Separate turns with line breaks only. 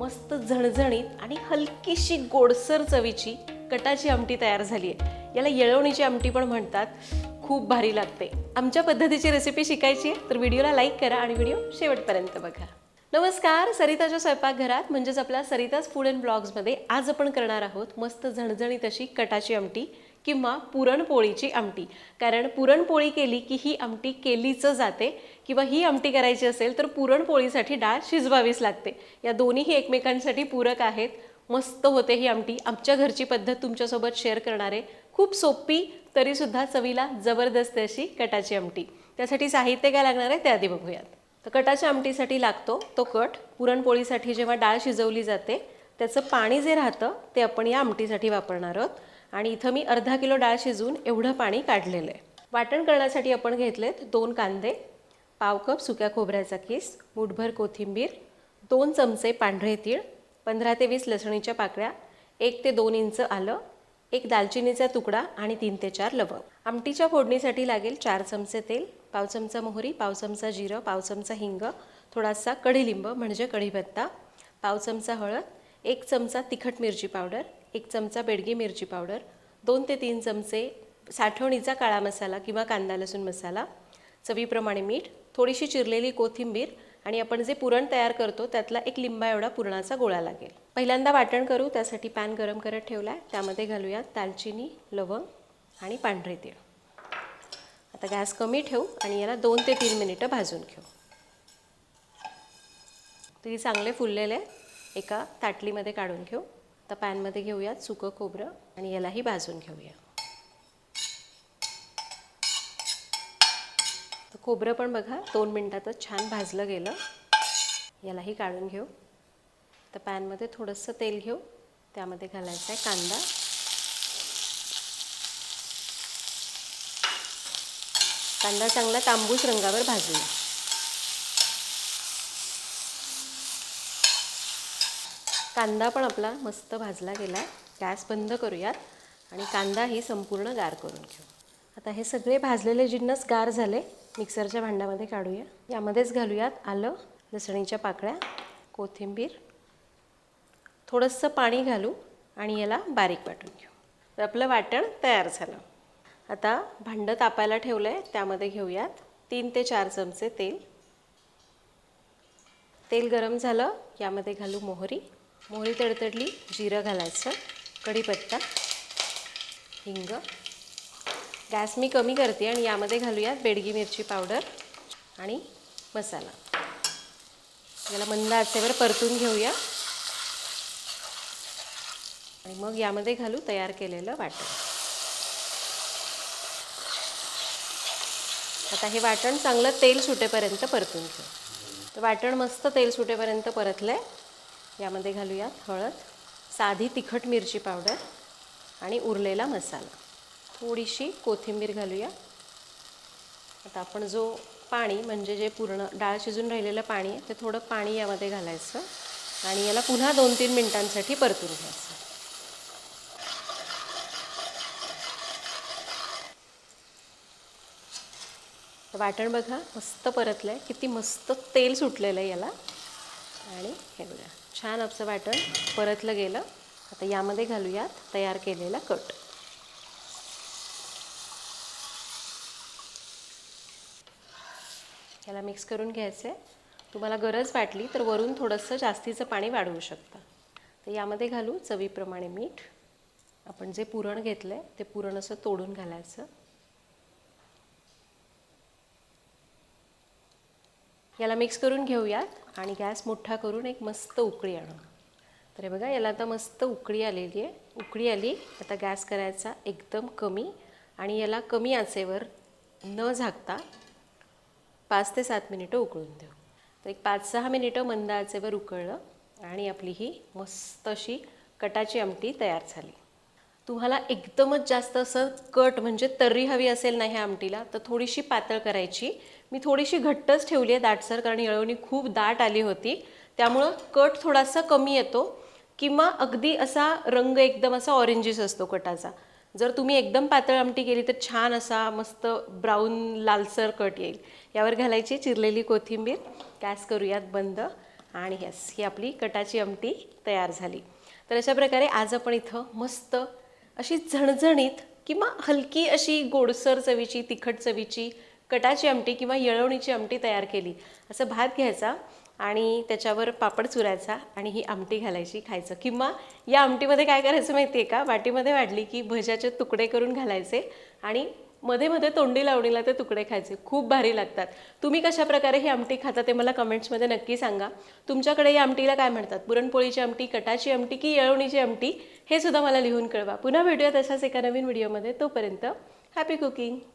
मस्त झणझणीत आणि हलकीशी गोडसर चवीची कटाची आमटी तयार झाली आहे. याला येळवणीची आमटी पण म्हणतात. खूप भारी लागते. आमच्या पद्धतीची रेसिपी शिकायची आहे तर व्हिडिओला लाईक करा आणि व्हिडिओ शेवटपर्यंत बघा. नमस्कार सरिताच्या स्वयंपाकघरात म्हणजेच आपल्या सरिताज फूड अँड ब्लॉग्समध्ये आज आपण करणार आहोत मस्त झणझणीत अशी कटाची आमटी. किंवा पुरणपोळीची आमटी. कारण पुरणपोळी केली की ही आमटी केलीच जाते किंवा ही आमटी करायची असेल तर पुरणपोळीसाठी डाळ शिजवावीच लागते. या दोन्हीही एकमेकांसाठी पूरक आहेत. मस्त होते ही आमटी. आमच्या घरची पद्धत तुमच्यासोबत शेअर करणारे खूप सोपी तरीसुद्धा चवीला जबरदस्त अशी कटाची आमटी. त्यासाठी साहित्य काय लागणार आहे ते आधी बघूयात. तर कटाच्या आमटीसाठी लागतो तो कट. पुरणपोळीसाठी जेव्हा डाळ शिजवली जाते त्याचं पाणी जे राहतं ते आपण या आमटीसाठी वापरणार आहोत. आणि इथं मी अर्धा किलो डाळ शिजवून एवढं पाणी काढलेलं आहे. वाटण करण्यासाठी आपण घेतलेत दोन कांदे पाव कप सुक्या खोबऱ्याचा किस मुठभर कोथिंबीर दोन चमचे पांढरे तीळ पंधरा ते वीस लसणीच्या पाकळ्या एक ते दोन इंच आलं एक दालचिनीचा तुकडा आणि तीन ते चार लवंग. आमटीच्या फोडणीसाठी लागेल चार चमचे तेल पाव चमचा मोहरी पाव चमचा जिरं पाव चमचा हिंग थोडासा कढीलिंब म्हणजे कढीपत्ता पाव चमचा हळद एक चमचा तिखट मिरची पावडर एक चमचा बेडगी मिरची पावडर दोन ते तीन चमचे साठवणीचा काळा मसाला किंवा कांदा लसूण मसाला चवीप्रमाणे मीठ थोडीशी चिरलेली कोथिंबीर आणि आपण जे पुरण तयार करतो त्यातला एक लिंबा एवढा पुरणाचा गोळा लागेल. पहिल्यांदा वाटण करू त्यासाठी पॅन गरम करत ठेवला आहे त्यामध्ये घालूयात दालचिनी लवंग आणि पांढरे तीळ. आता गॅस कमी ठेवू आणि याला दोन ते तीन मिनिटं भाजून घेऊ. तरी चांगले फुललेले आहे. एका ताटलीमध्ये काढून घेऊ. आता पॅनमध्ये घेऊयात सुकं खोबरं आणि यालाही भाजून घेऊया. तर खोबरं पण बघा दोन मिनटातच छान भाजलं गेलं. यालाही काढून घेऊ. तर पॅनमध्ये थोडंसं तेल घेऊ. त्यामध्ये घालायचं आहे कांदा. कांदा चांगला तांबूस रंगावर भाजूया. कांदा पण आपला मस्त भाजला गेला आहे गॅस बंद करूयात आणि कांदाही संपूर्ण गार करून घेऊ. आता हे सगळे भाजलेले जिन्नस गार झाले. मिक्सरच्या भांड्यामध्ये काढूया. यामध्येच घालूयात आलं लसणीच्या पाकळ्या कोथिंबीर. थोडंसं पाणी घालू आणि याला बारीक वाटून घेऊ. तर आपलं वाटण तयार झालं. आता भांडं तापायला ठेवलं आहे त्यामध्ये घेऊयात तीन ते चार चमचे तेल. तेल गरम झालं यामध्ये घालू मोहरी. मोहरी तडतडली जिरं घालायचं कढीपत्ता हिंग. गॅस मी कमी करते आणि यामध्ये घालूयात बेडगी मिरची पावडर आणि मसाला. याला मंद आचेवर परतून घेऊया. आणि मग यामध्ये घालू तयार केलेलं वाटण. आता हे वाटण चांगलं तेल सुटेपर्यंत परतून घेऊ. तर वाटण मस्त तेल सुटेपर्यंत परतलं आहे यामध्ये घालूयात हळद साधी तिखट मिरची पावडर आणि उरलेला मसाला. थोडीशी कोथिंबीर घालूया. आता आपण जो पाणी म्हणजे जे पूर्ण डाळ शिजून राहिलेलं पाणी आहे ते थोडं पाणी यामध्ये घालायचं आणि याला पुन्हा दोन तीन मिनटांसाठी परतून घ्यायचं. वाटण बघा मस्त परतलं आहे किती मस्त तेल सुटलेलं आहे याला. आणि हे बघा. छान आपचं वाटण परतलं गेलं. आता यामध्ये घालूयात तयार केलेला कट. याला मिक्स करून घ्यायचं आहे तुम्हाला गरज वाटली तर वरून थोडंसं जास्तीचं पाणी वाढवू शकता. तर यामध्ये घालू चवीप्रमाणे मीठ. आपण जे पुरण घेतलं आहे ते पुरण असं तोडून घालायचं. याला मिक्स करून घेऊयात आणि गॅस मोठा करून एक मस्त उकळी आणू. तर हे बघा याला आता मस्त उकळी आलेली आहे. उकळी आली आता गॅस करायचा एकदम कमी आणि याला कमी आचेवर न झाकता पाच ते सात मिनिटं उकळून देऊ. तर एक पाच सहा मिनिटं मंद आचेवर उकळलं आणि आपली ही मस्त अशी कटाची आमटी तयार झाली. तुम्हाला एकदमच जास्त असं कट म्हणजे तर्री हवी असेल ना ह्या आमटीला तर थोडीशी पातळ करायची. मी थोडीशी घट्टच ठेवली आहे दाटसर कारण येळवणी खूप दाट आली होती. त्यामुळं कट थोडासा कमी येतो किंवा अगदी असा रंग एकदम असा ऑरेंजिस असतो कटाचा. जर तुम्ही एकदम पातळ आमटी केली तर छान असा मस्त ब्राऊन लालसर कट येईल. यावर घालायची चिरलेली कोथिंबीर. गॅस करूयात बंद. आणि यस ही आपली कटाची आमटी तयार झाली. तर अशा प्रकारे आज आपण इथं मस्त अशी झणझणीत किंवा हलकी अशी गोडसर चवीची तिखट चवीची कटाची आमटी किंवा येळवणीची आमटी तयार केली. असं भात घ्यायचा आणि त्याच्यावर पापड चुरायचा आणि ही आमटी घालायची खायचं. किंवा या आमटीमध्ये काय करायचं माहिती आहे का? वाटीमध्ये वाढली की भज्याचे तुकडे करून घालायचे आणि मध्ये मध्ये तोंडी लावणीला ते तुकडे खायचे. खूप भारी लागतात. तुम्ही कशा प्रकारे ही आमटी खाता ते मला कमेंट्समध्ये नक्की सांगा. तुमच्याकडे या आमटीला काय म्हणतात? पुरणपोळीची आमटी कटाची आमटी की येळवणीची आमटी? हे सुद्धा मला लिहून कळवा. पुन्हा भेटूया तशाच एका नवीन व्हिडिओमध्ये तोपर्यंत हॅपी कुकिंग